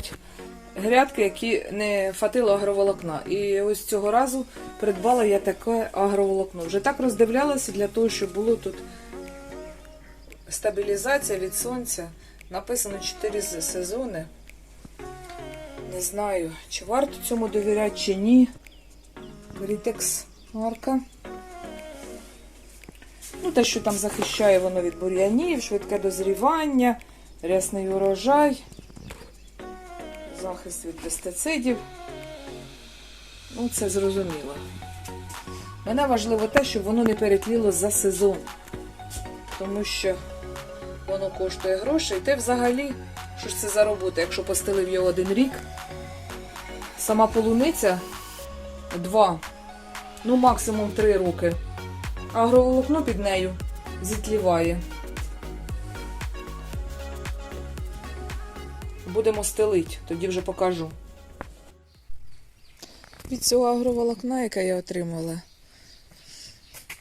вирізати грядки, які не фатило агроволокна. І ось цього разу придбала я таке агроволокно. Вже так роздивлялася для того, щоб було тут стабілізація від сонця. Написано 4 сезони. Не знаю, чи варто цьому довіряти, чи ні. Крітекс марка. Ну, те, що там захищає воно від бур'янів, швидке дозрівання, рясний урожай, захист від пестицидів. Ну, це зрозуміло. Мене важливо те, щоб воно не перетліло за сезон. Тому що воно коштує грошей. І те взагалі, що ж це за робота, якщо постелив його один рік. Сама полуниця два, ну максимум три роки. Агроволокно під нею зітліває. Будемо стелити, тоді вже покажу. Від цього агроволокна, яке я отримала,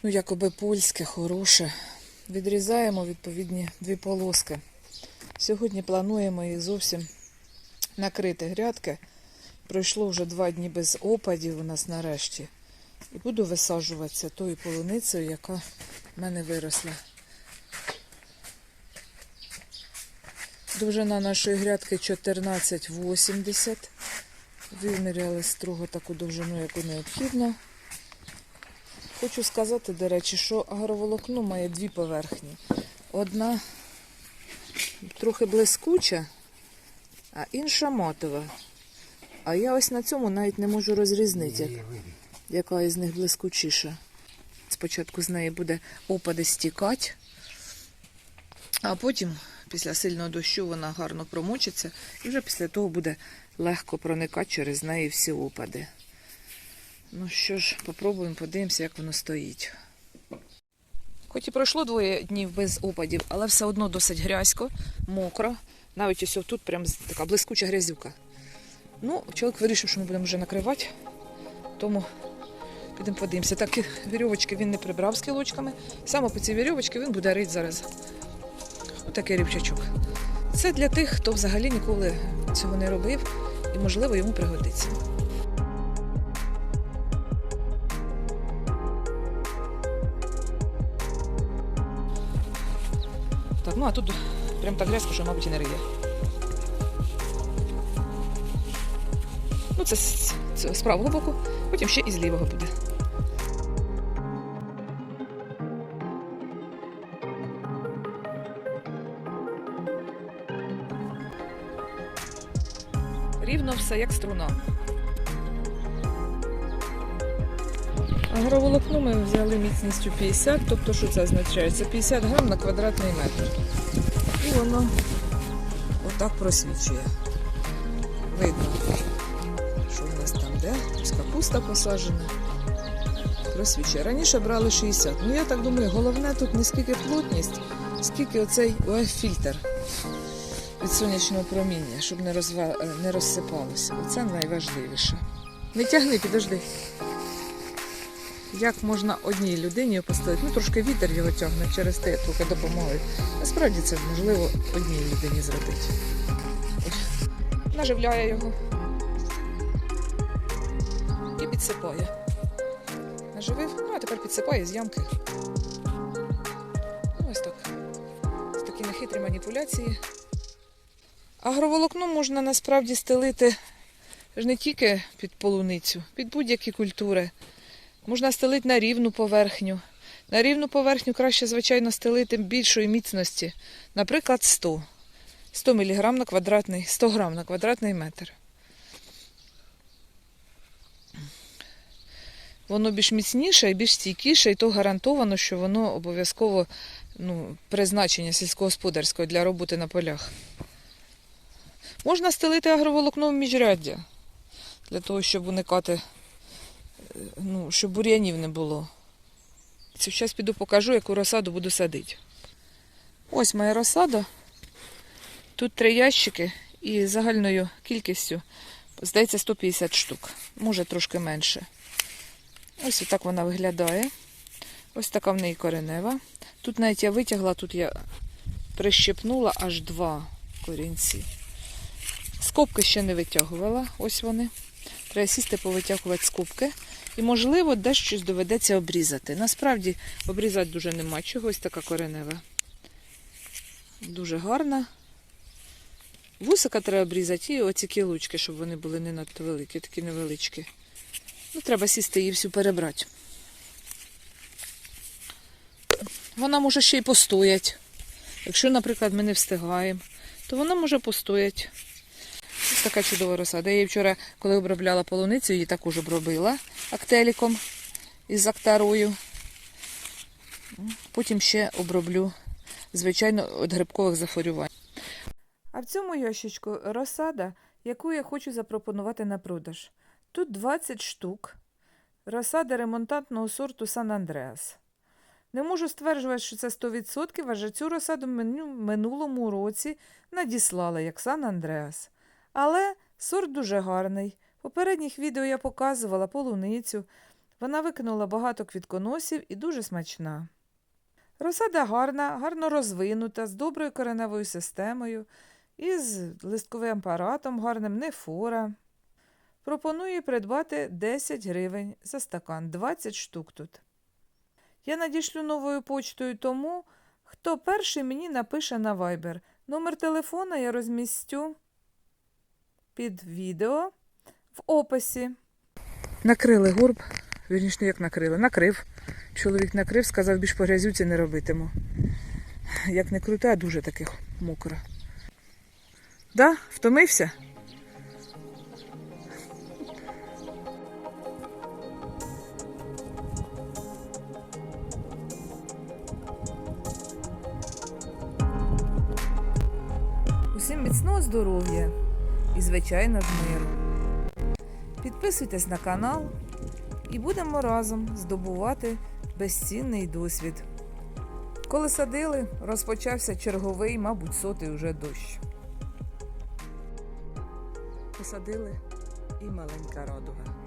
ну, якоби польське, хороше, відрізаємо відповідні дві полоски. Сьогодні плануємо їх зовсім накрити грядки. Пройшло вже два дні без опадів у нас нарешті. І буду висаджуватися тою полуницею, яка в мене виросла. Довжина нашої грядки 14,80. Виміряли строго таку довжину, яку необхідно. Хочу сказати, до речі, що агроволокно має дві поверхні. Одна трохи блискуча, а інша матова. А я ось на цьому навіть не можу розрізнити, як, яка із них блискучіша. Спочатку з неї буде опади стікати, а потім, після сильного дощу, вона гарно промочиться, і вже після того буде легко проникати через неї всі опади. Ну що ж, попробуємо, подивимося, як воно стоїть. Хоч і пройшло двоє днів без опадів, але все одно досить грязько, мокро. Навіть ось тут прям така блискуча грязюка. Ну, чоловік вирішив, що ми будемо вже накривати, тому підемо подивимося. Так, вірьовочки він не прибрав з кілочками. Саме по цій вірьовочці він буде рити зараз. Отакий рівчачок. Це для тих, хто взагалі ніколи цього не робив і, можливо, йому пригодиться. Так, ну а тут прям так грязко, що, мабуть, і не риє. Ну, це з, з правого боку, потім ще і з лівого буде. Рівно все як струна. Агроволокно ми взяли міцністю 50, тобто що це означає? Це 50 грам на квадратний метр. І воно отак просвічує. Видно, що в нас там де? Ось капуста посаджена. Просвічує. Раніше брали 60. Ну я так думаю, головне тут не скільки плотність, скільки оцей ОФ-фільтр від сонячного проміння, щоб не, розва... е, не розсипалося. Оце найважливіше. Не тягни, підожди. Як можна одній людині поставити? Ну, трошки вітер його тягне через те, я трохи допомогою. Насправді це можливо одній людині зробити. Наживляє його і підсипає. Наживив, ну а тепер підсипає з ямки. Ну, Ось так. Ось такі нехитрі маніпуляції. Агроволокно можна насправді стелити ж не тільки під полуницю, під будь-які культури. Можна стелити на рівну поверхню. На рівну поверхню краще, звичайно, стелити більшої міцності. Наприклад, 100. 100 мг на квадратний, 100 грам на квадратний метр. Воно більш міцніше і більш стійкіше, і то гарантовано, що воно обов'язково ну, призначення сільськогосподарського для роботи на полях. Можна стелити агроволокно в міжряддя, для того, щоб уникати, е, ну, щоб бур'янів не було. Зараз піду покажу, яку розсаду буду садити. Ось моя розсада. Тут три ящики і загальною кількістю, здається, 150 штук, може трошки менше. Ось так вона виглядає. Ось така в неї коренева. Тут навіть я витягла, тут я прищепнула аж два корінці. Скобки ще не витягувала. Ось вони. Треба сісти повитягувати скобки. І, можливо, десь щось доведеться обрізати. Насправді, обрізати дуже нема чого. Ось така коренева. Дуже гарна. Вусика треба обрізати і оці кілочки, щоб вони були не надто великі, такі невеличкі. Ну, треба сісти і всю перебрати. Вона може ще й постоять. Якщо, наприклад, ми не встигаємо, то вона може постоять. Ось така чудова розсада. Я її вчора, коли обробляла полуницю, її також обробила актеліком із актарою. Потім ще оброблю, звичайно, від грибкових захворювань. А в цьому ящичку розсада, яку я хочу запропонувати на продаж. Тут 20 штук розсади ремонтантного сорту Сан Андреас. Не можу стверджувати, що це 100%, адже цю розсаду меню- минулому році надіслала як Сан Андреас. Але сорт дуже гарний. В попередніх відео я показувала полуницю. Вона викинула багато квітконосів і дуже смачна. Розсада гарна, гарно розвинута, з доброю кореневою системою, із листковим апаратом гарним, не фора. Пропоную придбати 10 гривень за стакан, 20 штук тут. Я надішлю новою почтою тому, хто перший мені напише на Viber. Номер телефона я розмістю під відео в описі. Накрили горб. Вірніше, як накрили? Накрив. Чоловік накрив, сказав, більш по грязюці не робитиму. Як не крута, дуже таких мокро. Да? Втомився? Усім міцного здоров'я і, звичайно, ж миру. Підписуйтесь на канал і будемо разом здобувати безцінний досвід. Коли садили, розпочався черговий, мабуть, сотий уже дощ. Посадили і маленька радуга.